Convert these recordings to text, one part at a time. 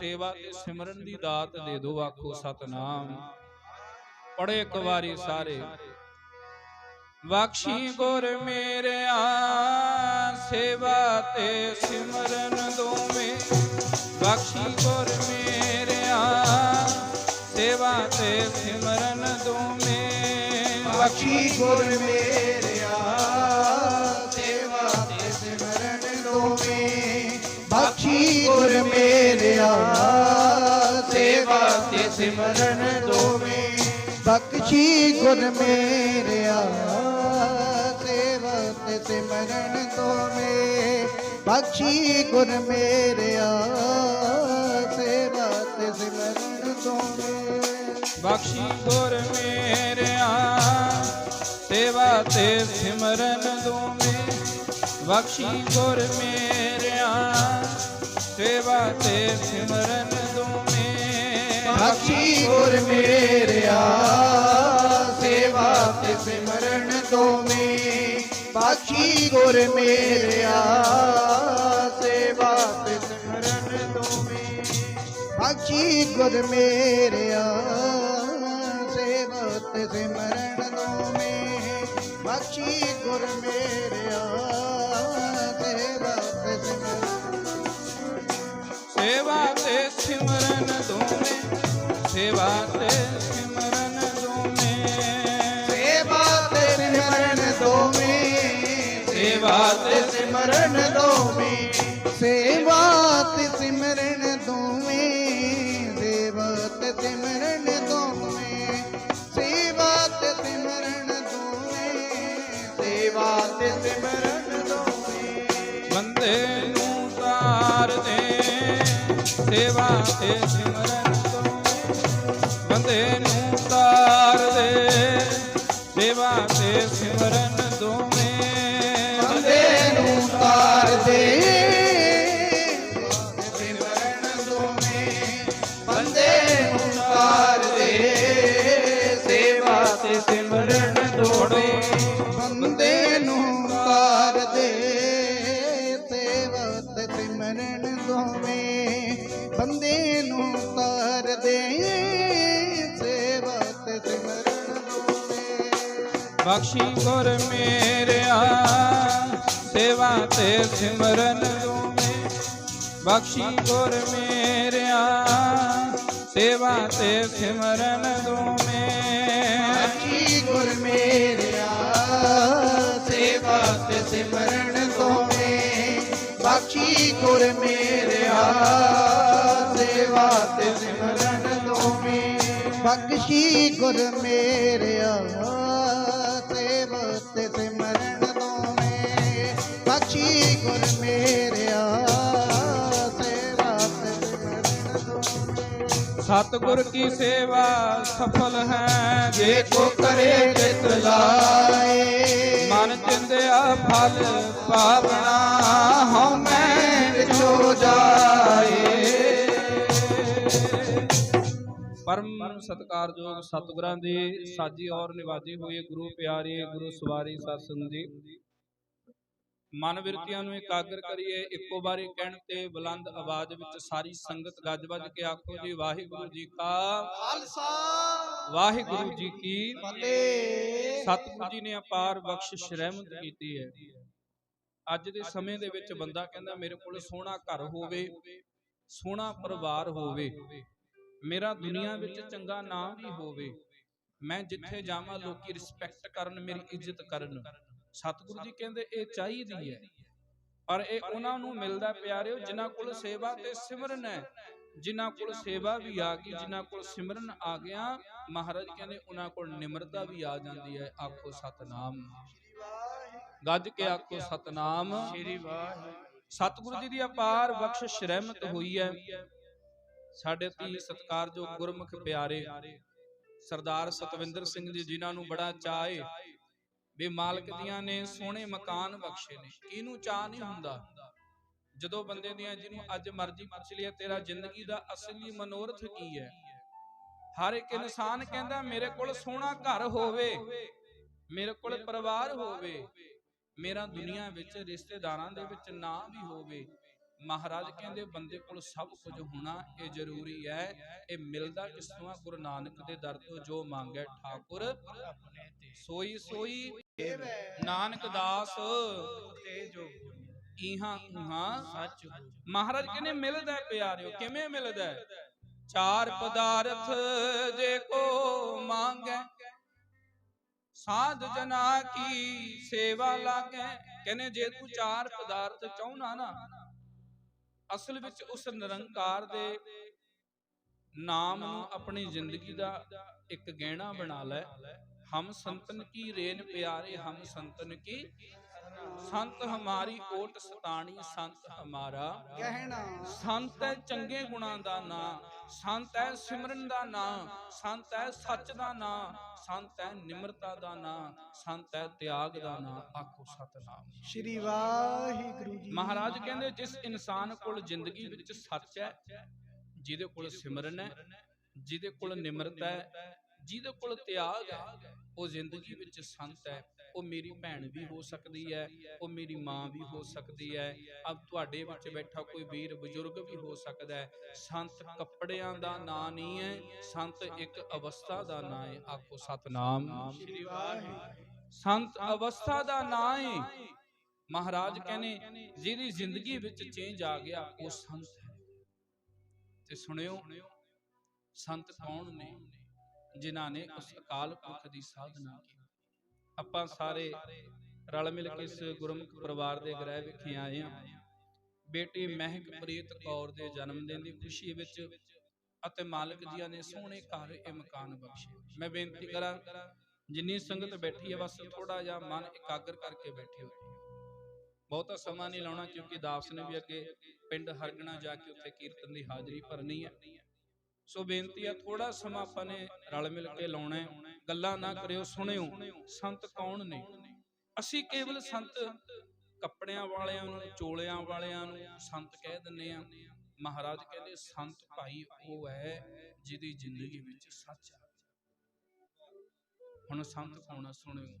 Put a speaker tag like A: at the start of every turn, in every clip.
A: ਸੇਵਾ ਤੇ ਸਿਮਰਨ ਦੀ ਦਾਤ ਦੇ ਦਿਓ ਆਖੋ ਸਤਨਾਮ। ਪੜੇ ਇੱਕ ਵਾਰੀ ਸਾਰੇ। ਬਖਸ਼ੀ ਗੁਰ ਮੇਰਿਆ, ਸੇਵਾ ਤੇ ਸਿਮਰਨ ਦੋਵੇਂ। ਬਖਸ਼ੀ ਗੁਰ ਮੇਰਿਆ, ਸੇਵਾ ਤੇ ਸਿਮਰਨ ਦੋਵੇਂ।
B: ਬਖਸ਼ੀ ਗੁਰ ਮੇਰਿਆ ਗੁਰ ਮੇਰਿਆ, ਸੇਵਾ ਤੇ ਸਿਮਰਨ ਦੋਵੇਂ। ਬਖਸ਼ੀ ਗੁਰ ਮੇਰਿਆ, ਸੇਵਾ ਤੇ ਸਿਮਰਨ ਦੋਵੇਂ। ਬਖਸ਼ੀ ਗੁਰ ਮੇਰਿਆ, ਸੇਵਾ ਤੇ ਸਿਮਰਨ ਦੋਵੇਂ।
A: ਬਖਸ਼ੀ ਗੁਰ ਮੇਰਿਆ, ਸੇਵਾ ਤੇ ਸਿਮਰਨ ਦੋਵੇਂ। ਬਖਸ਼ੀ ਗੁਰ ਮੇਰਿਆ ਸੇਵਾ ਤੇ ਸਿਮਰਨ ਦੋਵੇਂ।
B: ਬਖਸ਼ੀ ਗੁਰ ਮੇਰਿਆ ਸੇਵਾ ਤੇ ਸਿਮਰਨ ਦੋਵੇਂ। ਬਖਸ਼ੀ ਗੁਰ ਮੇਰਿਆ ਸੇਵਾ ਤੇ ਸਿਮਰਨ ਦੋਵੇਂ। ਬਖਸ਼ੀ ਗੁਰ ਮੇਰਿਆ ਸੇਵਾ ਤੇ ਸਿਮਰਨ ਦੋਵੇਂ। ਬਖਸ਼ੀ ਗੁਰ ਮੇਰਿਆ ਸੇਵਾ
A: ਸੇਵਾ ਤੇ ਸਿਮਰਨ ਦੋਵੇਂ ਸੇਵਾ ਤੇ ਸਿਮਰਨ ਦੋਵੇਂ
B: ਸੇਵਾ ਤੇ ਸਿਮਰਨ ਦੋਵੇਂ ਸੇਵਾ ਤੇ ਸਿਮਰਨ ਦੋਵੇਂ ਸੇਵਾ ਤੇ ਸਿਮਰਨ ਦੋਵੇਂ ਸੇਵਾ ਤੇ ਸਿਮਰਨ ਦੋਵੇਂ ਸੇਵਾ ਤੇ ਸਿਮਰਨ ਦੋਵੇਂ
A: ਬੰਦੇ ਨੂੰ ਤਾਰ ਦੇ। ਸੇਵਾ ਤੇ ਸਿਮਰਨ ਦੋਵੇਂ ਨੂੰ ਤਾਰ ਦੇ ਸੇਵਾ ਤੇ ਸਿਮਰਨ ਦੋਵੇਂ ਬਖਸ਼ੀ ਗੁਰ ਮੇਰਿਆ, ਸੇਵਾ ਤੇ ਸਿਮਰਨ ਦੋਵੇਂ ਬਖਸ਼ੀ ਗੁਰ ਮੇਰਿਆ, ਸੇਵਾ ਤੇ ਸਿਮਰਨ ਦੋਵੇਂ
B: ਬਖਸ਼ੀ ਗੁਰ ਮੇਰਿਆ, ਸੇਵਾ ਤੇ ਸਿਮਰਨ ਦੋਵੇਂ ਬਖਸ਼ੀ ਗੁਰ ਮੇਰਿਆ ਸੇਵਾ ਤੇ ਸਿਮਰਨ ਦੋਵੇਂ ਬਖਸ਼ੀ ਗੁਰ ਮੇਰਿਆ ਸੇਵਾ ਤੇ ਸਿਮਰਨ ਦੋਵੇਂ ਬਖਸ਼ੀ ਗੁਰ ਮੇਰਿਆ ਸੇਵਾ ਤੇ ਸਿਮਰਨ ਦੋਵੇਂ
A: ਸਤਿਗੁਰ ਕੀ ਸੇਵਾ ਸਫਲ ਹੈ?
B: ਜੇ ਕੋ ਕਰੇ ਚਿਤ ਲਾਏ।
A: ਮਨ ਚਿੰਦਿਆ ਫਲ ਪਾਵਣਾ। ਹਉ ਮੈਂ
B: ਵਿਚੋ ਜਾਏ।
A: ਪਰਮ ਸਤਕਾਰਯੋਗ ਸਤਿਗੁਰਾਂ ਦੇ ਸਾਜੀ ਔਰ ਨਿਵਾਜੇ ਹੋਏ ਗੁਰੂ ਪਿਆਰੇ, ਗੁਰੂ ਸਵਾਰੀ ਸਤਸੰਗ ਜੀ। ਮਨ ਬਿਰਤੀਆਂ ਨੂੰ ਇਕਾਗਰ ਕਰੀਏ, ਇੱਕੋ ਵਾਰੀ ਕਹਿਣ ਤੇ ਬੁਲੰਦ ਆਵਾਜ਼ ਵਿੱਚ ਸਾਰੀ ਸੰਗਤ ਗੱਜ ਵੱਜ ਕੇ ਆਖੋ ਜੀ, ਵਾਹਿਗੁਰੂ ਜੀ ਕਾ
B: ਖਾਲਸਾ।
A: ਵਾਹਿਗੁਰੂ ਜੀ ਕੀ
B: ਫਤਿਹ।
A: ਸਤਿਗੁਰੂ ਜੀ ਨੇ ਅਪਾਰ ਬਖਸ਼ਿਸ਼ ਰਹਿਮਤ ਕੀਤੀ ਹੈ। ਅੱਜ ਦੇ ਸਮੇਂ ਦੇ ਵਿੱਚ ਬੰਦਾ ਕਹਿੰਦਾ, ਮੇਰੇ ਕੋਲ ਸੋਹਣਾ ਘਰ ਹੋਵੇ, ਸੋਹਣਾ ਪਰਿਵਾਰ ਹੋਵੇ। ਮੇਰਾ ਦੁਨੀਆ ਵਿੱਚ ਚੰਗਾ ਨਾਮ ਵੀ ਹੋਵੇ। ਮੈਂ ਜਿੱਥੇ ਜਾਵਾਂ ਲੋਕੀ ਰਿਸਪੈਕਟ ਕਰਨ ਮੇਰੀ ਇੱਜ਼ਤ ਕਰਨ। ਸਤਿਗੁਰੂ ਜੀ ਕਹਿੰਦੇ ਇਹ ਚਾਹੀਦੀ ਹੈ। ਪਰ ਇਹ ਉਹਨਾਂ ਨੂੰ ਮਿਲਦਾ ਪਿਆਰਿਓ ਜਿਨ੍ਹਾਂ ਕੋਲ ਸੇਵਾ ਤੇ ਸਿਮਰਨ ਹੈ। ਜਿਨ੍ਹਾਂ ਕੋਲ ਸੇਵਾ ਵੀ ਆ ਗਈ ਜਿਨ੍ਹਾਂ ਕੋਲ ਸਿਮਰਨ ਆ ਗਿਆ ਮਹਾਰਾਜ ਕਹਿੰਦੇ ਉਹਨਾਂ ਕੋਲ ਨਿਮਰਤਾ ਵੀ ਆ ਜਾਂਦੀ ਹੈ। ਆਖੋ ਸਤਨਾਮ। ਗੱਜ ਕੇ ਆਖੋ ਸਤਨਾਮ।
B: ਸ੍ਰੀ ਵਾਹਿਗੁਰੂ
A: ਸਤਿਗੁਰੂ ਜੀ ਦੀ ਅਪਾਰ ਬਖਸ਼ਿਸ਼ ਰਹਿਮਤ ਹੋਈ ਹੈ। ਸਾਡੇ ਧੀ ਸਤਕਾਰਯੋਗ ਗੁਰਮੁਖ ਪਿਆਰੇ ਸਰਦਾਰ ਸਤਵਿੰਦਰ ਸਿੰਘ ਜੀ ਜਿਨ੍ਹਾਂ ਨੂੰ ਬੜਾ ਚਾਅ ਏ ਵੀ ਮਾਲਕ ਦੀਆਂ ਨੇ ਸੋਹਣੇ ਮਕਾਨ ਬਖਸ਼ੇ ਨੇ। ਕਿਹਨੂੰ ਚਾਹ ਨਹੀਂ ਹੁੰਦਾ? ਜਦੋਂ ਬੰਦੇ ਦੀਆਂ ਜਿਹਨੂੰ ਅੱਜ ਮਰਜ਼ੀ ਪੁੱਛ ਲਿਆ ਤੇਰਾ ਜ਼ਿੰਦਗੀ ਦਾ ਅਸਲੀ ਮਨੋਰਥ ਕੀ ਹੈ? ਹਰ ਇੱਕ ਇਨਸਾਨ ਕਹਿੰਦਾ ਮੇਰੇ ਕੋਲ ਸੋਹਣਾ ਘਰ ਹੋਵੇ ਮੇਰੇ ਕੋਲ ਪਰਿਵਾਰ ਹੋਵੇ ਮੇਰਾ ਦੁਨੀਆ ਵਿੱਚ ਰਿਸ਼ਤੇਦਾਰਾਂ ਦੇ ਵਿੱਚ ਨਾਂ ਵੀ ਹੋਵੇ ਮਹਾਰਾਜ ਕਹਿੰਦੇ ਬੰਦੇ ਕੋਲ ਸਭ ਕੁਝ ਹੋਣਾ ਇਹ ਜ਼ਰੂਰੀ ਹੈ। ਇਹ ਮਿਲਦਾ ਕਿਸ ਤੋਂ ਗੁਰੂ ਨਾਨਕ ਦੇ ਦਰ ਤੋਂ ਜੋ ਮੰਗੈ ਠਾਕੁਰ।
B: ਆਪਣੇ ਤੇ
A: ਸੋਈ ਸੋਈ ਨਾਨਕ ਦਾਸ
B: ਤੇ ਜੋ
A: ਇਹਾਂ ਉਹਾਂ
B: ਸੱਚ
A: ਮਹਾਰਾਜ ਕਹਿੰਦੇ ਮਿਲਦਾ ਹੈ ਪਿਆਰਿਓ, ਕਿਵੇਂ ਮਿਲਦਾ? ਚਾਰ ਪਦਾਰਥ ਜੇ ਕੋ ਮੰਗੈ, ਸਾਧ ਜਨਾ ਕੀ ਸੇਵਾ ਲਾਗੈ। ਕਹਿੰਦੇ ਜੇ ਤੂੰ ਚਾਰ ਪਦਾਰਥ ਚਾਹੁੰਨਾ ਨਾ ਅਸਲ ਵਿੱਚ ਉਸ ਨਿਰੰਕਾਰ ਦੇ ਨਾਮ ਨੂੰ ਆਪਣੀ ਜ਼ਿੰਦਗੀ ਦਾ ਇੱਕ ਗਹਿਣਾ ਬਣਾ ਲੈ। ਹਮ ਸੰਤਨ ਕੀ ਰੇਨ ਪਿਆਰੇ ਹਮ ਸੰਤਨ ਕੀ ਸੰਤ ਹਮਾਰੀ ਓਟ ਸਤਾਣੀ ਸੰਤ ਹਮਾਰਾ।
B: ਕਹਿਣਾ
A: ਸੰਤ ਹੈ ਚੰਗੇ ਗੁਣਾਂ ਦਾ ਨਾਂ ਸੰਤ ਹੈ ਸਿਮਰਨ ਦਾ ਨਾਂ ਸੰਤ ਹੈ ਸੱਚ ਦਾ ਨਾਂ ਸੰਤ ਹੈ ਨਿਮਰਤਾ ਦਾ ਨਾਂ ਸੰਤ ਹੈ ਤਿਆਗ ਦਾ ਨਾਂ ਆਖੋ ਸਤਨਾਮ।
B: ਸ਼੍ਰੀ ਵਾਹਿਗੁਰੂ ਜੀ।
A: ਮਹਾਰਾਜ ਕਹਿੰਦੇ ਜਿਸ ਇਨਸਾਨ ਕੋਲ ਜ਼ਿੰਦਗੀ ਵਿੱਚ ਸੱਚ ਹੈ ਜਿਹਦੇ ਕੋਲ ਸਿਮਰਨ ਹੈ ਜਿਹਦੇ ਕੋਲ ਨਿਮਰਤਾ ਹੈ ਜਿਹਦੇ ਕੋਲ ਤਿਆਗ ਹੈ ਉਹ ਜ਼ਿੰਦਗੀ ਵਿੱਚ ਸੰਤ ਹੈ ਉਹ ਮੇਰੀ ਭੈਣ ਵੀ ਹੋ ਸਕਦੀ ਹੈ ਉਹ ਮੇਰੀ ਮਾਂ ਵੀ ਹੋ ਸਕਦੀ ਹੈ। ਅਬ ਤੁਹਾਡੇ ਵਿੱਚ ਬੈਠਾ ਕੋਈ ਵੀਰ ਬਜ਼ੁਰਗ ਵੀ ਹੋ ਸਕਦਾ ਹੈ। ਸੰਤ ਕੱਪੜਿਆਂ ਦਾ ਨਾਂ ਨਹੀਂ ਹੈ ਸੰਤ ਇੱਕ ਅਵਸਥਾ ਦਾ ਨਾਂ ਹੈ। ਆਖੋ ਸਤਨਾਮ।
B: ਸ਼੍ਰੀ ਵਾਹਿਗੁਰੂ।
A: ਸੰਤ ਅਵਸਥਾ ਦਾ ਨਾਂ ਹੈ। ਮਹਾਰਾਜ ਕਹਿੰਦੇ ਜਿਹਦੀ ਜ਼ਿੰਦਗੀ ਵਿੱਚ ਚੇਂਜ ਆ ਗਿਆ ਉਹ ਸੰਤ ਹੈ। ਤੇ ਸੁਣਿਓ ਸੰਤ ਕੌਣ ਨੇ? ਜਿਨ੍ਹਾਂ ਨੇ ਉਸ ਅਕਾਲ ਪੁਰਖ ਦੀ ਸਾਧਨਾ ਕੀਤੀ। ਆਪਾਂ ਸਾਰੇ ਰਲ ਮਿਲ ਕੇ ਇਸ ਗੁਰਮੁਖ ਪਰਿਵਾਰ ਦੇ ਗ੍ਰਹਿ ਵਿਖੇ ਆਏ ਹਾਂ। ਬੇਟੀ ਮਹਿਕ ਪ੍ਰੀਤ ਕੌਰ ਦੇ ਜਨਮ ਦਿਨ ਦੀ ਖੁਸ਼ੀ ਵਿੱਚ ਅਤੇ ਮਾਲਕ ਜੀਆਂ ਨੇ ਸੋਹਣੇ ਘਰ ਇਹ ਮਕਾਨ ਬਖਸ਼ੇ। ਮੈਂ ਬੇਨਤੀ ਕਰਾਂ, ਜਿੰਨੀ ਸੰਗਤ ਬੈਠੀ ਹੈ, ਬਸ ਥੋੜਾ ਜਿਹਾ ਮਨ ਇਕਾਗਰ ਕਰਕੇ ਬੈਠਿਓ। ਬਹੁਤਾ ਸਮਾਂ ਨਹੀਂ ਲਾਉਣਾ ਕਿਉਂਕਿ ਦਾਸ ਨੇ ਵੀ ਅੱਗੇ ਪਿੰਡ ਹਰਗਣਾ ਜਾ ਕੇ ਉੱਥੇ ਕੀਰਤਨ ਦੀ ਹਾਜ਼ਰੀ ਭਰਨੀ ਹੈ। ਸੋ ਬੇਨਤੀ ਆ ਥੋੜਾ ਸਮਾਂ ਆਪਾਂ ਨੇ ਰਲ ਮਿਲ ਕੇ ਲਾਉਣਾ ਹੈ। ਗੱਲਾਂ ਨਾ ਕਰਿਓ, ਸੁਣਿਓ। ਸੰਤ ਕੌਣ ਨੇ? ਅਸੀਂ ਕੇਵਲ ਸੰਤ ਕੱਪੜਿਆਂ ਵਾਲਿਆਂ ਨੂੰ, ਚੋਲਿਆਂ ਵਾਲਿਆਂ ਨੂੰ ਸੰਤ ਕਹਿ ਦਿੰਨੇ ਆ ਮਹਾਰਾਜ ਕਹਿੰਦੇ, ਸੰਤ ਭਾਈ, ਉਹ ਹੈ ਜਿਹਦੀ ਜ਼ਿੰਦਗੀ ਵਿੱਚ ਸੱਚ ਆ। ਹੁਣ ਸੰਤ ਕੌਣ ਆ, ਸੁਣਿਓ।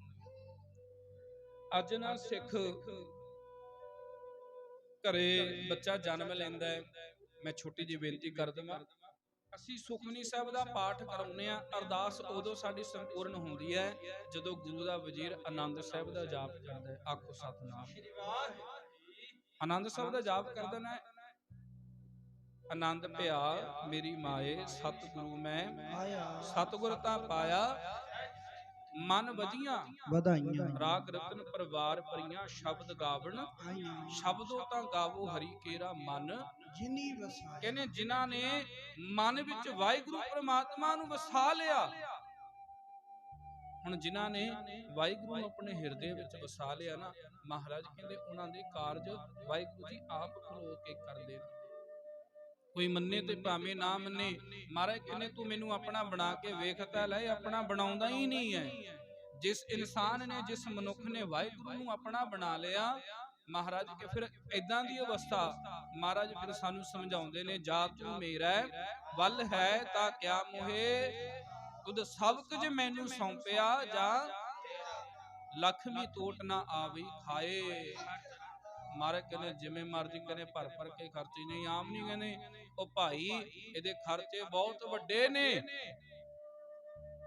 A: ਅੱਜ ਨਾ ਸਿੱਖ ਘਰੇ ਬੱਚਾ ਜਨਮ ਲੈਂਦਾ ਹੈ। ਮੈਂ ਛੋਟੀ ਜਿਹੀ ਬੇਨਤੀ ਕਰ ਦਵਾਂ। ਅਸੀਂ ਸੁਖਮਨੀ ਸਾਹਿਬ ਦਾ ਪਾਠ ਕਰਾਉਂਦੇ ਆ ਅਰਦਾਸ ਉਦੋਂ ਸਾਡੀ ਸੰਪੂਰਨ ਹੁੰਦੀ ਹੈ ਜਦੋਂ ਗੁਰੂ ਦਾ ਵਜ਼ੀਰ ਆਨੰਦ ਸਾਹਿਬ ਦਾ ਜਾਪ ਕਰਦਾ ਹੈ। ਆਖੋ ਸਤਨਾਮ। ਆਨੰਦ ਸਾਹਿਬ ਦਾ ਜਾਪ ਕਰਦਾ ਨਾ। ਆਨੰਦ ਭਿਆ ਮੇਰੀ ਮਾਏ ਸਤਿਗੁਰੂ ਮੈਂ।
B: ਆਇਆ।
A: ਸਤਿਗੁਰ ਤਾਂ ਪਾਇਆ। ਮਨ ਵਧੀਆਂ।
B: ਵਧਾਈਆਂ।
A: ਰਾਗ ਰਤਨ ਪਰਿਵਾਰ ਪਰੀਆਂ ਸ਼ਬਦ ਗਾਵਣ। ਸ਼ਬਦੋ ਤਾਂ ਗਾਵੋ ਹਰੀ ਕੇਰਾ ਮਨ।
B: ਜਿਨੀ ਵਸਾਇਆ।
A: ਕਹਿੰਦੇ ਜਿਨ੍ਹਾਂ ਨੇ ਮਨ ਵਿੱਚ ਵਾਹਿਗੁਰੂ ਪ੍ਰਮਾਤਮਾ ਨੂੰ ਵਸਾ ਲਿਆ। ਹੁਣ ਜਿਨ੍ਹਾਂ ਨੇ ਵਾਹਿਗੁਰੂ ਨੂੰ ਆਪਣੇ ਹਿਰਦੇ ਵਿੱਚ ਵਸਾ ਲਿਆ ਨਾ, ਮਹਾਰਾਜ ਕਹਿੰਦੇ ਉਹਨਾਂ ਦੇ ਕਾਰਜ ਵਾਹਿਗੁਰੂ ਜੀ ਆਪ ਖਲੋ ਕੇ ਕਰਦੇ ਨੇ ਕੋਈ ਮੰਨੇ ਤੇ ਭਾਵੇਂ ਨਾ ਮੰਨੇ, ਮਹਾਰਾਜ ਕਹਿੰਦੇ ਤੂੰ ਮੈਨੂੰ ਆਪਣਾ ਬਣਾ ਕੇ ਵੇਖ ਤਾਂ ਲੈ, ਆਪਣਾ ਬਣਾਉਂਦਾ ਹੀ ਨਹੀਂ ਹੈ। ਜਿਸ ਇਨਸਾਨ ਨੇ, ਜਿਸ ਮਨੁੱਖ ਨੇ ਵਾਹਿਗੁਰੂ ਨੂੰ ਆਪਣਾ ਬਣਾ ਲਿਆ ਮਹਾਰਾਜ, ਕਿ ਫਿਰ ਇਦਾਂ ਦੀ ਅਵਸਥਾ ਮਹਾਰਾਜ ਫਿਰ ਸਾਨੂੰ ਸਮਝਾਉਂਦੇ ਨੇ ਜਾ ਤੂੰ ਮੇਰਾ ਵੱਲ ਹੈ ਤਾਂ ਕਿਆ ਮੋਹੇ? ਤੁਧ ਸਭ ਕੁਝ ਮੈਨੂੰ ਸੌਂਪਿਆ ਜਾਂ ਲਖਮੀ ਟੋਟ ਨਾ ਆਵੀ ਖਾਏ? ਮਹਾਰਾਜ ਕਹਿੰਦੇ, ਜਿਵੇਂ ਮਰਜ਼ੀ ਕਹਿੰਦੇ, ਭਰ ਭਰ ਕੇ ਖਰਚੇ ਨਹੀਂ, ਆਮ ਨਹੀਂ ਕਹਿੰਦੇ। ਉਹ ਭਾਈ, ਇਹਦੇ ਖਰਚੇ ਬਹੁਤ ਵੱਡੇ ਨੇ।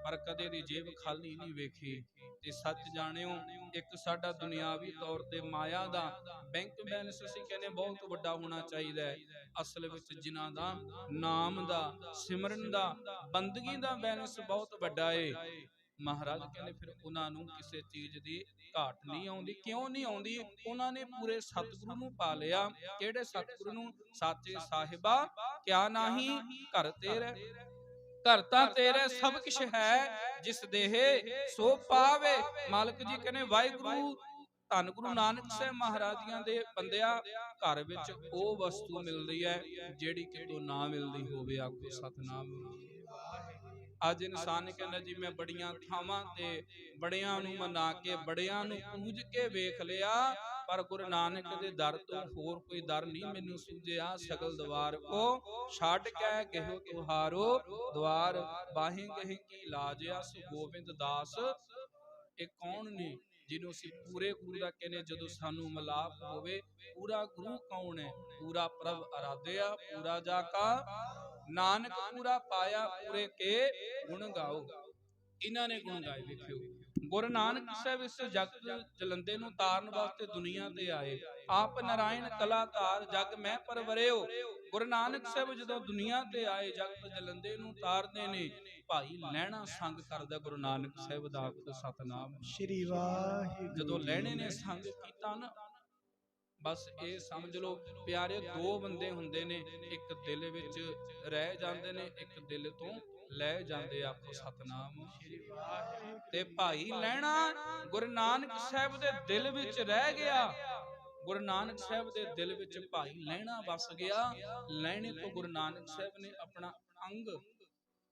A: ਪਰ ਕਦੇ ਦੀ ਜੇਬ ਖਾਲੀ ਨਹੀਂ ਵੇਖੀ। ਤੇ ਸੱਚ ਜਾਣਿਓ, ਇੱਕ ਸਾਡਾ ਦੁਨਿਆਵੀ ਤੌਰ ਤੇ ਮਾਇਆ ਦਾ ਬੈਂਕ ਬੈਲੈਂਸ ਅਸੀਂ ਕਹਿੰਦੇ ਬਹੁਤ ਵੱਡਾ ਹੋਣਾ ਚਾਹੀਦਾ ਹੈ। ਅਸਲ ਵਿੱਚ ਜਿਨ੍ਹਾਂ ਦਾ ਨਾਮ ਦਾ, ਸਿਮਰਨ ਦਾ, ਬੰਦਗੀ ਦਾ ਬੈਲੈਂਸ ਬਹੁਤ ਵੱਡਾ ਏ। ਮਹਾਰਾਜ ਕਹਿੰਦੇ ਫਿਰ ਉਹਨਾਂ ਨੂੰ ਕਿਸੇ ਚੀਜ਼ ਦੀ ਘਾਟ ਨਹੀਂ ਆਉਂਦੀ। ਕਿਉਂ ਨਹੀਂ ਆਉਂਦੀ? ਉਹਨਾਂ ਨੇ ਪੂਰੇ ਸਤਿਗੁਰੂ ਨੂੰ ਪਾ ਲਿਆ। ਕਿਹੜੇ ਸਤਿਗੁਰੂ ਨੂੰ? ਸਾਚੇ ਸਾਹਿਬਾ, ਕਿਆ ਨਾਹੀ? ਘਰ ਤੇਰੇ। ਘਰ ਤਾਂ ਤੇਰੇ ਸਭ ਕੁਝ ਹੈ ਜਿਸ ਦੇਹ ਸੋ ਪਾਵੇ। ਮਾਲਕ ਜੀ ਕਹਿੰਦੇ ਵਾਹਿਗੁਰੂ ਧੰਨ ਗੁਰੂ ਨਾਨਕ ਸਾਹਿਬ ਮਹਾਰਾਜੀਆਂ ਦੇ ਬੰਦਿਆ ਘਰ ਵਿੱਚ ਉਹ ਵਸਤੂ ਮਿਲਦੀ ਹੈ ਜਿਹੜੀ ਕਿਤੋਂ ਨਾ ਮਿਲਦੀ ਹੋਵੇ ਆਖੋ ਸਤਨਾਮ। ਅੱਜ ਇਨਸਾਨ ਕਹਿੰਦਾ ਜੀ, ਮੈਂ ਬੜੀਆਂ ਥਾਵਾਂ ਤੇ ਬੜਿਆਂ ਨੂੰ ਮਨਾ ਕੇ, ਬੜਿਆਂ ਨੂੰ ਪੂਜ ਕੇ ਵੇਖ ਲਿਆ, ਪਰ ਗੁਰੂ ਨਾਨਕ ਦੇ ਦਰ ਤੋਂ ਹੋਰ ਕੋਈ ਦਰ ਨਹੀਂ ਮੈਨੂੰ ਸੂਝਿਆ। ਸਗਲ ਦਵਾਰ ਕੋ ਛੱਡ ਕੇ ਗਹਿਓ ਤੁਹਾਰੋ, ਦਵਾਰ ਬਾਹੀਂ ਗਹਿ ਕੀ ਲਾਜਿਆ, ਸੋ ਗੋਬਿੰਦ ਦਾਸ, ਇਹ ਕੌਣ ਨੇ ਜਿਹਨੂੰ ਅਸੀਂ ਪੂਰੇ ਗੁਰੂ ਦਾ ਕਹਿੰਦੇ ਜਦੋਂ ਸਾਨੂੰ ਮਿਲਾਪ ਹੋਵੇ, ਪੂਰਾ ਗੁਰੂ ਕੌਣ ਹੈ? ਪੂਰਾ ਪ੍ਰਭ ਅਰਾਧਿਆ, ਪੂਰਾ ਜਾ ਕਾ ਨਾਨਕ ਪੂਰਾ ਪਾਇਆ ਪੂਰੇ ਕੇ ਗੁਣ ਗਾਓ। ਇਹਨਾਂ ਨੇ ਗੁਣ ਗਾਏ ਵੇਖਿਓ। ਗੁਰੂ ਨਾਨਕ ਸਾਹਿਬ ਇਸ ਜਗਤ ਜਲੰਦੇ ਨੂੰ ਤਾਰਨ ਵਾਸਤੇ ਦੁਨੀਆ ਤੇ ਆਏ। ਆਪ ਨਾਰਾਇਣ ਕਲਾਕਾਰ ਜਗ ਮੈਂ ਪਰਵਰਿਓ। ਗੁਰੂ ਨਾਨਕ ਸਾਹਿਬ ਜਦੋਂ ਦੁਨੀਆ ਤੇ ਆਏ ਜਗਤ ਜਲੰਦੇ ਨੂੰ ਤਾਰਦੇ ਨੇ ਭਾਈ ਲੈਣਾ ਸੰਗ ਕਰਦਾ ਗੁਰੂ ਨਾਨਕ ਸਾਹਿਬ ਦਾ ਸਤਨਾਮ।
B: ਸ਼੍ਰੀ ਵਾਹਿਗੁਰੂ
A: ਜਦੋਂ। ਲੈਣੇ ਨੇ ਸੰਗ ਕੀਤਾ ਨਾ ਬਸ ਇਹ ਸਮਝ ਲਓ, ਪਿਆਰੇ ਦੋ ਬੰਦੇ ਹੁੰਦੇ ਨੇ, ਇੱਕ ਦਿਲ ਵਿੱਚ ਰਹਿ ਜਾਂਦੇ ਨੇ, ਇੱਕ ਦਿਲ ਤੋਂ ਲੈ ਜਾਂਦੇ ਆਖੋ ਸਤਨਾਮ। ਤੇ ਭਾਈ ਲੈਣਾ ਗੁਰੂ ਨਾਨਕ ਸਾਹਿਬ ਦੇ ਦਿਲ ਵਿੱਚ ਰਹਿ ਗਿਆ। ਗੁਰੂ ਨਾਨਕ ਸਾਹਿਬ ਦੇ ਦਿਲ ਵਿੱਚ ਭਾਈ ਲੈਣਾ ਵਸ ਗਿਆ। ਲੈਣੇ ਤੋਂ ਗੁਰੂ ਨਾਨਕ ਸਾਹਿਬ ਨੇ ਆਪਣਾ ਅੰਗ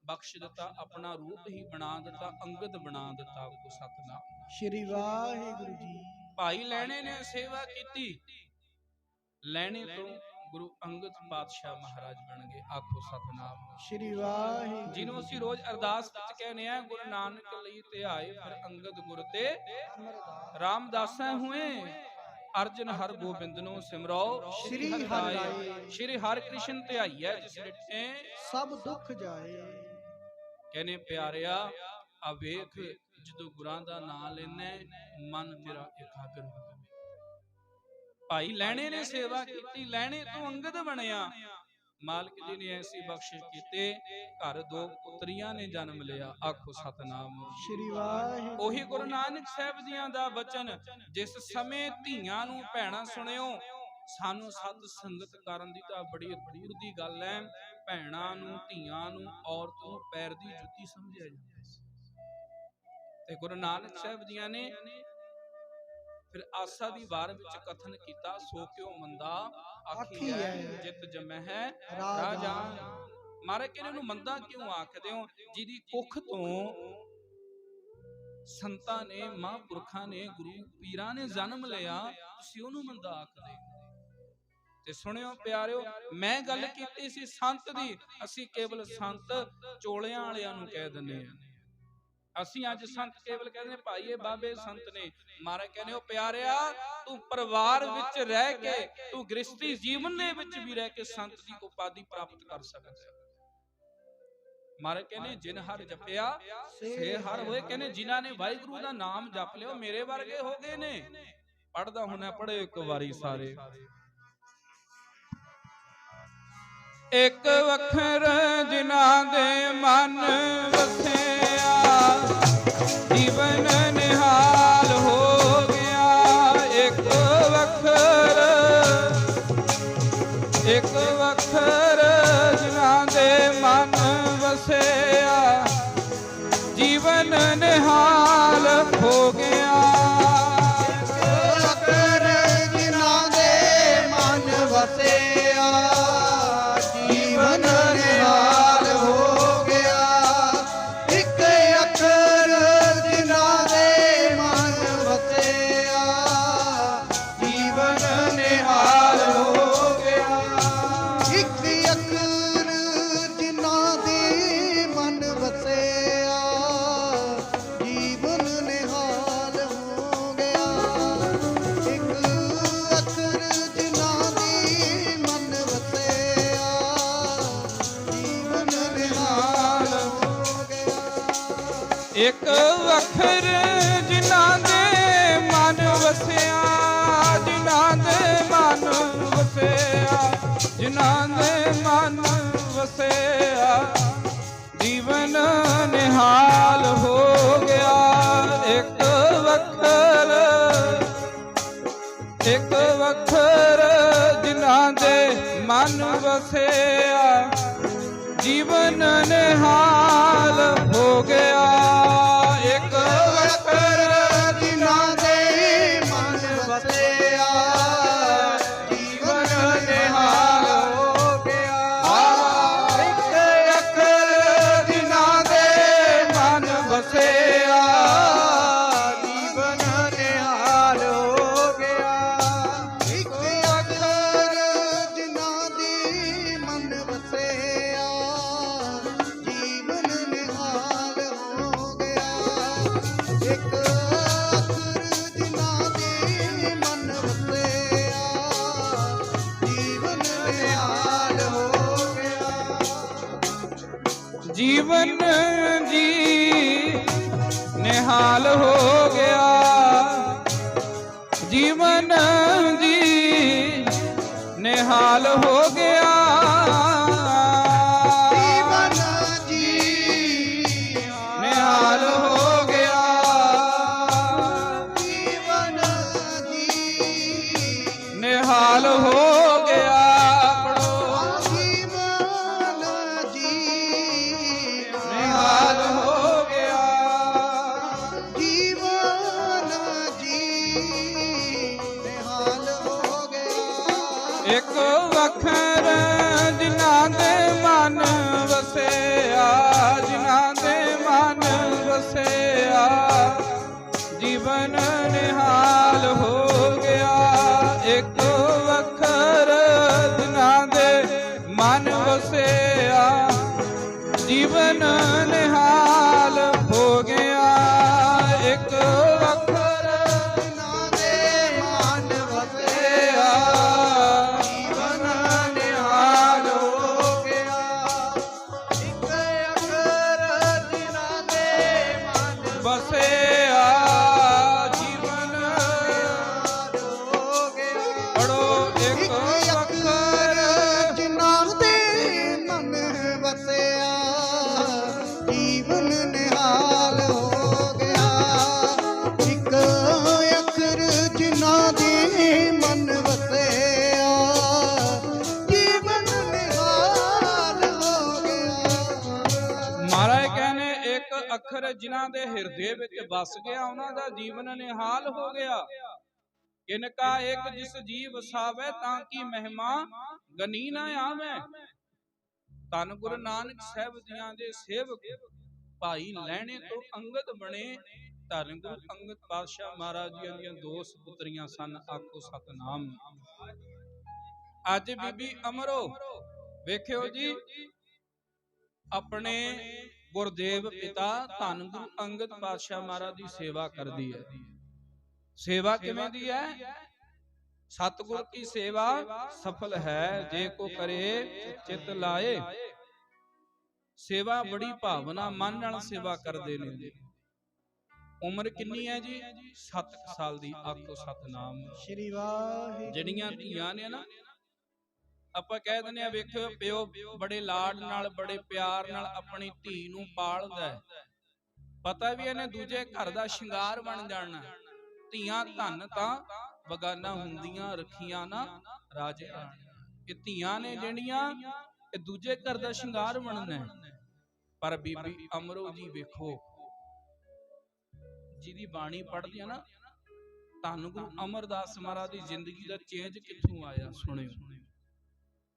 A: ਬਖਸ਼ ਦਿੱਤਾ, ਆਪਣਾ ਰੂਪ ਹੀ ਬਣਾ ਦਿੱਤਾ, ਅੰਗਦ ਬਣਾ ਦਿੱਤਾ ਆਖੋ ਸਤਨਾਮ।
B: ਸ਼੍ਰੀ ਵਾਹਿਗੁਰੂ ਜੀ
A: ਭਾਈ ਲੈਣੇ ਨੇ ਸੇਵਾ ਕੀਤੀ। ਲੈਣੇ ਤੋਂ ਗੁਰੂ ਅੰਗਦ ਪਾਤਸ਼ਾਹ ਮਹਾਰਾਜ ਬਣ ਗਏ। ਆਖੋ ਸਤਨਾਮ।
B: ਸ਼੍ਰੀ ਵਾਹਿਗੁਰੂ।
A: ਜਿਹਨੂੰ ਅਸੀਂ ਰੋਜ਼ ਅਰਦਾਸ ਵਿੱਚ ਕਹਿੰਦੇ ਆ ਗੁਰੂ ਨਾਨਕ ਲਈ ਧਿਆਏ ਫਿਰ ਅੰਗਦ ਗੁਰ ਤੇ ਰਾਮਦਾਸਾ ਹੋਏ ਅਰਜਨ ਹਰ ਗੋਬਿੰਦ ਨੂੰ ਸਿਮਰੋ
B: ਸ਼੍ਰੀ ਹਰਿ।
A: ਸ਼੍ਰੀ ਹਰਿ ਕ੍ਰਿਸ਼ਨ ਧਿਆਈਐ ਜਿਸ ਡਿਠੇ
B: ਸਭ ਦੁੱਖ ਜਾਏ।
A: ਕਹਿੰਦੇ ਪਿਆਰਿਆ ਆ ਵੇਖ। ਜਦੋਂ ਗੁਰਾਂ ਦਾ ਨਾਮ ਲੈਣਾ ਮਨ ਤੇਰਾ ਇਕਾਗਰ ਹੋ ਜਾਵੇ। ਭਾਈ ਲੈਣੇ ਨੇ ਸੇਵਾ ਕੀਤੀ ਲੈਣੇ ਤੋਂ ਅੰਗਦ ਬਣਿਆ। ਮਾਲਕ ਜੀ ਨੇ ਐਸੀ ਬਖਸ਼ਿਸ਼ ਕੀਤੇ ਘਰ ਦੋ ਪੁੱਤਰੀਆਂ ਨੇ ਜਨਮ ਲਿਆ ਆਖੋ ਸਤਨਾਮ।
B: ਸ਼੍ਰੀ ਵਾਹਿਗੁਰੂ।
A: ਉਹੀ ਗੁਰੂ ਨਾਨਕ ਸਾਹਿਬ ਜੀਆਂ ਦਾ ਬਚਨ ਜਿਸ ਸਮੇਂ ਧੀਆਂ ਨੂੰ ਭੈਣਾ ਸੁਣਿਓ ਸਾਨੂੰ ਸਤ ਸੰਗਤ ਕਰਨ ਦੀ ਤਾਂ ਬੜੀ ਦੂਰ ਦੀ ਗੱਲ ਹੈ। ਭੈਣਾ ਨੂੰ ਧੀਆਂ ਨੂੰ ਔਰਤ ਨੂੰ ਪੈਰ ਦੀ ਜੁੱਤੀ ਸਮਝਿਆ ਜਾਂਦਾ ਸੀ ਤੇ ਗੁਰੂ ਨਾਨਕ ਸਾਹਿਬ ਜੀਆਂ ਨੇ ਫਿਰ ਆਸਾ ਦੀ ਵਾਰ ਵਿੱਚ ਕਥਨ ਕੀਤਾ ਸੋ ਕਿਉ ਮੰਦਾ ਆਖੀ ਹੈ। ਜਿਤ ਜਮੈ ਹੈ।
B: ਰਾਜਾਨ
A: ਮਾਰੇ ਕਿਹਨੇ ਨੂੰ ਮੰਦਾ ਕਿਉਂ ਆਖਦੇ ਹੋ ਜਿਹਦੀ ਕੁੱਖ ਤੋਂ ਸੰਤਾਂ ਨੇ ਮਹਾਂਪੁਰਖਾਂ ਨੇ ਗੁਰੂ ਪੀਰਾਂ ਨੇ ਜਨਮ ਲਿਆ ਤੁਸੀਂ ਉਹਨੂੰ ਮੰਦਾ ਆਖਦੇ। ਤੇ ਸੁਣਿਓ ਪਿਆਰਿਓ ਮੈਂ ਗੱਲ ਕੀਤੀ ਸੀ ਸੰਤ ਦੀ ਅਸੀਂ ਕੇਵਲ ਸੰਤ ਚੋਲਿਆਂ ਵਾਲਿਆਂ ਨੂੰ ਕਹਿ ਦਿੰਦੇ ਆ ਅਸੀਂ ਅੱਜ ਸੰਤ ਕੇਵਲ ਕਹਿੰਦੇ ਭਾਈ ਇਹ ਬਾਬੇ ਸੰਤ ਨੇ। ਮਾਰੇ ਕਹਿੰਦੇ ਉਹ ਪਿਆਰਿਆ ਤੂੰ ਪਰਿਵਾਰ ਵਿੱਚ ਰਹਿ ਕੇ ਤੂੰ ਗ੍ਰਸਤੀ ਜੀਵਨ ਦੇ ਵਿੱਚ ਵੀ ਰਹਿ ਕੇ ਸੰਤ ਦੀ ਉਪਾਧੀ ਪ੍ਰਾਪਤ ਕਰ ਸਕਦਾ ਹੈ। ਮਾਰੇ ਕਹਿੰਦੇ ਜਿਨ ਹਰ ਜਪਿਆ ਸੇ ਹਰ ਹੋਏ ਕਹਿੰਦੇ ਜਿਨ੍ਹਾਂ ਨੇ ਵਾਹਿਗੁਰੂ ਦਾ ਨਾਮ ਜਪ ਲਿਓ ਮੇਰੇ ਵਰਗੇ ਹੋ ਗਏ ਨੇ। ਪੜਦਾ ਹੁਣਾ ਪੜ੍ਹੇ ਇੱਕ ਵਾਰੀ ਸਾਰੇ। ਇੱਕ ਵਖਰ ਜਿਨ੍ਹਾਂ ਦੇ ਮਨ ਵਸਿਆ ਜੀਵਨ ਇੱਕ ਵਖਰ ਜਿਨ੍ਹਾਂ ਦੇ ਮਨ ਵਸਿਆ,
B: ਜਿਨ੍ਹਾਂ ਦੇ ਮਨ ਵਸਿਆ, ਜਿਨ੍ਹਾਂ ਦੇ ਮਨ ਵਸਿਆ। ਜੀਵਨ ਨਿਹਾਲ ਹੋ ਗਿਆ, ਇੱਕ
A: ਵਖਰ ਇੱਕ ਵਖਰ ਜਿਨ੍ਹਾਂ ਦੇ ਮਨ ਵਸਿਆ। ਜੀਵਨ ਨਿਹਾਲ ਹੋ ਗਿਆ।
B: ਜੀਵਨ
A: ਜੀ ਨਿਹਾਲ ਹੋ ਗਿਆ। ਜੀਵਨ ਜੀ ਨਿਹਾਲ ਹੋ ਗਿਆ। ਇੱਕ ਵਖਰ ਜਿਨ੍ਹਾਂ ਦੇ ਮਨ ਵਸਿਆ ਜਿਨ੍ਹਾਂ ਦੇ ਮਨ ਵਸਿਆ ਜੀਵਨ ਨਿਹਾਲ ਹੋ ਉਹਨਾਂ ਦਾ ਜੀਵਨ ਨਿਹਾਲ ਹੋ ਗਿਆ। ਇਨਕਾ ਇੱਕ ਜਿਸ ਜੀਵ ਵਸਾਵੇ ਤਾਂ ਕੀ ਮਹਿਮਾ ਗਨੀ ਨਾ ਆਵੇ। ਤਨ ਗੁਰੂ ਨਾਨਕ ਸਾਹਿਬ ਜੀਆਂ ਦੇ ਸੇਵਕ, ਭਾਈ ਲੈਣੇ ਤੋਂ ਅੰਗਦ ਬਣੇ। ਧੰਨ ਗੁਰੂ ਅੰਗਦ ਪਾਤਸ਼ਾਹ ਮਹਾਰਾਜ ਜੀਆਂ ਦੀਆਂ ਦੋ ਸੁਪੁੱਤਰੀਆਂ ਸਨ, ਆਖੋ ਸਤਨਾਮ। ਅੱਜ ਬੀਬੀ ਅਮਰੋ, ਵੇਖਿਓ ਜੀ, ਆਪਣੇ ਗੁਰਦੇਵ ਪਿਤਾ ਧੰਨ ਗੁਰੂ ਅੰਗਦ ਪਾਤਸ਼ਾਹ ਮਹਾਰਾਜ ਦੀ ਸੇਵਾ ਕਰਦੀ ਹੈ। ਸੇਵਾ ਕਿਵੇਂ ਦੀ ਹੈ? ਸਤਿਗੁਰ ਕੀ ਸੇਵਾ ਸਫਲ ਹੈ? ਜੇ ਕੋ ਕਰੇ ਚਿਤ ਲਾਏ। ਸੇਵਾ ਬੜੀ ਭਾਵਨਾ ਮਨ ਨਾਲ ਸੇਵਾ ਕਰਦੇ ਨੇ। ਉਮਰ ਕਿੰਨੀ ਹੈ ਜੀ? 7 ਸਾਲ ਦੀ ਆਖੋ ਸਤਨਾਮ।
B: ਸ਼੍ਰੀ ਵਾਹਿਗੁਰੂ
A: ਜਿਹੜੀਆਂ ਧੀਆਂ ਨੇ ਨਾ ਆਪਾਂ ਕਹਿ ਦਿੰਦੇ ਆ ਵੇਖਿਓ, ਪਿਓ ਬੜੇ ਲਾਡ ਨਾਲ, ਬੜੇ ਪਿਆਰ ਨਾਲ ਆਪਣੀ ਧੀ ਨੂੰ ਪਾਲਦਾ ਹੈ। ਪਤਾ ਵੀ ਇਹਨੇ ਦੂਜੇ ਘਰ ਦਾ ਸ਼ਿੰਗਾਰ ਬਣ ਜਾਣਾ। ਧੀਆਂ ਧਨ ਤਾਂ ਬਗਾਨਾ ਹੁੰਦੀਆਂ, ਰੱਖੀਆਂ ਨਾ ਰਾਜੇ ਇਹ ਧੀਆਂ ਨੇ ਜਿਹੜੀਆਂ, ਇਹ ਦੂਜੇ ਘਰ ਦਾ ਸ਼ਿੰਗਾਰ ਬਣਨਾ ਪਰ ਬੀਬੀ ਅਮਰੋ ਜੀ ਵੇਖੋ, ਜਿਹਦੀ ਬਾਣੀ ਪੜ੍ਹਦੀ ਆ ਨਾ, ਧੰਨ ਗੁਰੂ ਅਮਰਦਾਸ ਮਹਾਰਾਜ ਦੀ ਜ਼ਿੰਦਗੀ ਦਾ ਚੇਂਜ ਕਿੱਥੋਂ ਆਇਆ, ਸੁਣਿਓ।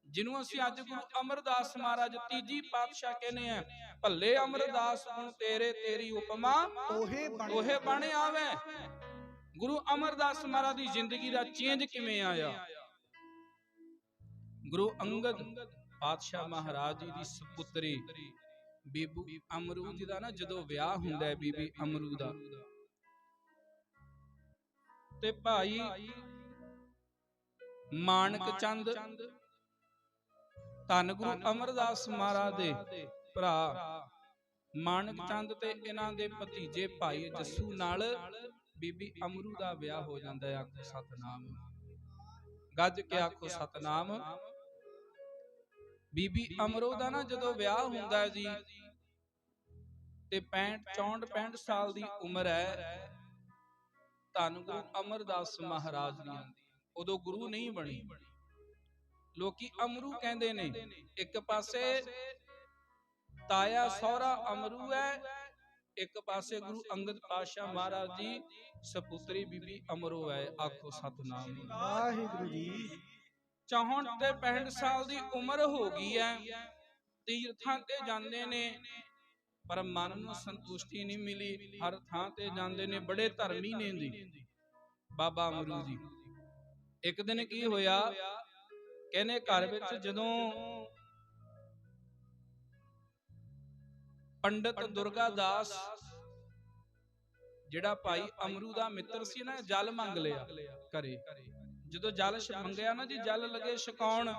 A: ਜਿਹਨੂੰ ਅਸੀਂ ਅੱਜ ਗੁਰੂ ਅਮਰਦਾਸ ਮਹਾਰਾਜ ਤੀਜੀ ਪਾਤਸ਼ਾਹ ਕਹਿੰਦੇ ਆ ਭੱਲੇ ਅਮਰਦਾਸ ਗੁਣ ਤੇਰੇ ਤੇਰੀ ਉਪਮਾ ਉਹੇ ਬਣ ਆਵੇ। ਗੁਰੂ ਅਮਰਦਾਸ ਮਹਾਰਾਜ ਦੀ ਜ਼ਿੰਦਗੀ ਦਾ ਚੇਂਜ ਕਿਵੇਂ ਆਇਆ? ਗੁਰੂ ਅੰਗਦ ਪਾਤਸ਼ਾਹ ਮਹਾਰਾਜ ਜੀ ਦੀ ਸੁਪੁੱਤਰੀ ਬੀਬੂ ਅਮਰੂ ਜੀ ਦਾ ਨਾ ਜਦੋਂ ਵਿਆਹ ਹੁੰਦਾ ਹੈ ਬੀਬੀ ਅਮਰੂ ਦਾ। ਤੇ ਭਾਈ ਮਾਨਕ ਚੰਦ ਧੰਨ ਗੁਰੂ ਅਮਰਦਾਸ ਮਹਾਰਾਜ ਦੇ ਭਰਾ ਮਾਨਕ ਚੰਦ ਤੇ ਇਹਨਾਂ ਦੇ ਭਤੀਜੇ ਭਾਈ ਜੱਸੂ ਨਾਲ ਬੀਬੀ ਅਮਰੂ ਦਾ ਵਿਆਹ ਹੋ ਜਾਂਦਾ ਹੈ ਆਖੋ ਸਤਨਾਮ। ਗੱਜ ਕੇ ਆਖੋ ਸਤਨਾਮ। ਬੀਬੀ ਅਮਰੋ ਦਾ ਨਾ ਜਦੋਂ ਵਿਆਹ ਹੁੰਦਾ ਜੀ ਤੇ 65 64 65 ਸਾਲ ਦੀ ਉਮਰ ਹੈ। ਧੰਨ ਗੁਰੂ ਅਮਰਦਾਸ ਮਹਾਰਾਜ ਦੀ ਉਦੋਂ ਗੁਰੂ ਨਹੀਂ ਬਣੀ। ਲੋਕੀ ਅਮਰੂ ਕਹਿੰਦੇ ਨੇ। ਇੱਕ ਪਾਸੇ ਤਾਇਆ ਸਹੁਰਾ ਅਮਰੂ ਹੈ ਇੱਕ ਪਾਸੇ ਗੁਰੂ ਅੰਗਦ ਪਾਤਸ਼ਾਹ ਮਹਾਰਾਜ ਜੀ ਸਪੁੱਤਰੀ ਬੀਬੀ ਅਮਰੋ ਹੈ ਆਖੋ ਸਤਨਾਮ।
B: ਵਾਹਿਗੁਰੂ ਜੀ।
A: 64 ਤੇ 65 ਸਾਲ ਦੀ ਉਮਰ ਹੋ ਗਈ ਹੈ ਤੀਰਥਾਂ ਤੇ ਜਾਂਦੇ ਨੇ। ਪਰ ਮਨ ਨੂੰ ਸੰਤੁਸ਼ਟੀ ਨਹੀਂ ਮਿਲੀ। ਹਰ ਥਾਂ ਤੇ ਜਾਂਦੇ ਨੇ। ਬੜੇ ਧਰਮੀ ਨੇ ਜੀ। ਬਾਬਾ ਅਮਰੂ ਜੀ। ਇੱਕ ਦਿਨ ਕੀ ਹੋਇਆ? ਕਹਿੰਦੇ ਘਰ ਵਿੱਚ ਜਦੋਂ ਪੰਡਤ ਦੁਰਗਾ ਦਾਸ ਜਿਹੜਾ ਭਾਈ ਅਮਰੂ ਦਾ ਮਿੱਤਰ ਸੀ ਨਾ ਜਲ ਮੰਗ ਲਿਆ ਘਰੇ। ਜਦੋਂ ਜਲ ਮੰਗਿਆ ਨਾ ਜੀ ਜਲ ਲਗੇ ਛਕਾਉਣ।